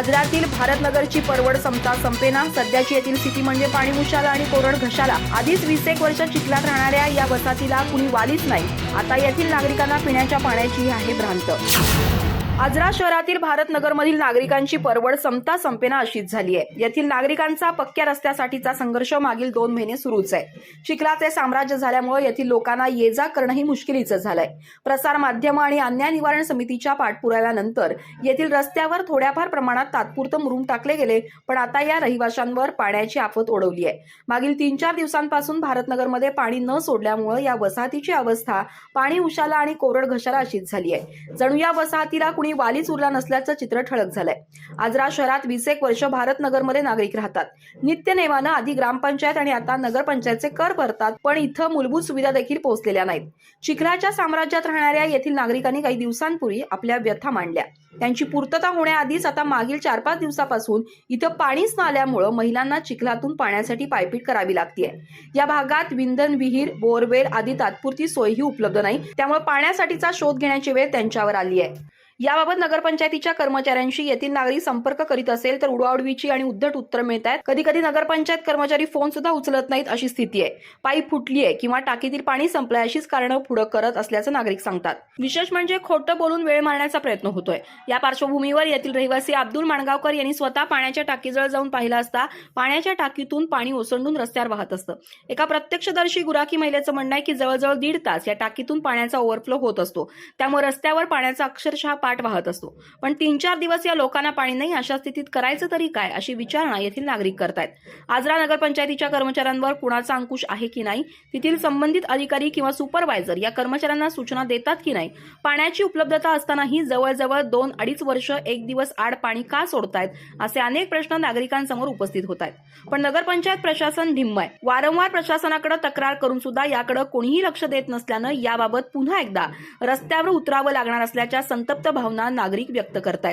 आजरातील भारतनगरची परवड समता संपेना. सध्याची येथील स्थिती म्हणजे पाणी मुशाला आणि कोरड घशाला. आधीच वीस एक वर्ष चिखलात राहणाऱ्या या वसाहतीला कुणी वालीच नाही. आता येथील नागरिकांना पिण्याच्या पाण्याची आहे भ्रांत. आजरा शहरातील भारतनगरमधील नागरिकांची परवड समता संपेना अशीच झाली आहे. येथील नागरिकांचा पक्क्या रस्त्यासाठीचा संघर्ष मागील दोन महिने सुरूच आहे. चिखलाचे साम्राज्य झाल्यामुळे येथील लोकांना ये जा करणंही मुश्किलीचं झालंय. प्रसार माध्यम आणि अन्याय निवारण समितीच्या पाठपुराव्यानंतर येथील रस्त्यावर थोड्याफार प्रमाणात तात्पुरतं मुरुम टाकले गेले पण आता या रहिवाशांवर पाण्याची आफत ओढवली आहे. मागील तीन चार दिवसांपासून भारतनगरमध्ये पाणी न सोडल्यामुळे या वसाहतीची अवस्था पाणी उशाला आणि कोरड घशाला अशीच झाली आहे. जणू या वसाहतीला कुणी कोणी वालीच उरला नसल्याचं चित्र ठळक झालंय. आजरा शहरात वीस एक वर्ष भारतनगरमध्ये नागरिक राहतात. नित्यनेमानं आधी ग्रामपंचायत आणि आता नगरपंचायतचे कर भरतात पण इथं मूलभूत सुविधा देखील पोहोचलेल्या नाहीत. चिखलाच्या साम्राज्यात राहणाऱ्या येथील नागरिकांनी काही दिवसांपूर्वी आपल्या व्यथा मांडल्या. त्यांची पूर्तता होण्याआधीच आता मागील चार पाच दिवसापासून इथं पाणीच न आल्यामुळं महिलांना चिखलातून पाण्यासाठी पायपीट करावी लागतीये. या भागात विंधन विहीर बोरवेल आदी तात्पुरती सोयही उपलब्ध नाही. त्यामुळे पाण्यासाठीचा शोध घेण्याची वेळ त्यांच्यावर आली आहे याबाबत नगरपंचायतीच्या कर्मचाऱ्यांशी येथील नागरिक संपर्क करीत असेल तर उडवाउडवीची आणि उद्धट उत्तर मिळत आहेत. कधी कधी नगरपंचायत कर्मचारी फोन सुद्धा उचलत नाहीत अशी स्थिती आहे. पाईप फुटली आहे किंवा टाकीतील पाणी संपलंय अशीच कारणं पुढे करत असल्याचं नागरिक सांगतात. विशेष म्हणजे खोटं बोलून वेळ मारण्याचा प्रयत्न होतोय. या पार्श्वभूमीवर येथील रहिवासी अब्दुल माणगावकर यांनी स्वतः पाण्याच्या टाकीजवळ जाऊन पाहिला असता पाण्याच्या टाकीतून पाणी ओसंडून रस्त्यावर वाहत असतं. एका प्रत्यक्षदर्शी गुराखी महिलेचं म्हणणं आहे की जवळजवळ दीड तास या टाकीतून पाण्याचा ओव्हरफ्लो होत असतो. त्यामुळे रस्त्यावर पाण्याचा अक्षरशः पाठ वाहत असतो. पण तीन चार दिवस या लोकांना पाणी नाही अशा स्थितीत करायचं तरी काय अशी विचारणा येथील नागरिक करतायत. आजरा नगरपंचायतीच्या कर्मचाऱ्यांवर कुणाचा अंकुश आहे की नाही तेथील संबंधित अधिकारी किंवा सुपरवायझर या कर्मचाऱ्यांना सूचना देतात की नाही पाण्याची उपलब्धता असतानाही जवळजवळ दोन अडीच वर्ष एक दिवस आड पाणी का सोडतायत असे अनेक प्रश्न नागरिकांसमोर उपस्थित होत आहेत पण नगरपंचायत प्रशासन ढिम्म आहे. वारंवार प्रशासनाकडे तक्रार करून सुद्धा याकडे कोणीही लक्ष देत नसल्यानं याबाबत पुन्हा एकदा रस्त्यावर उतरावं लागणार असल्याच्या संतप्त भावना नागरिक व्यक्त करतायत.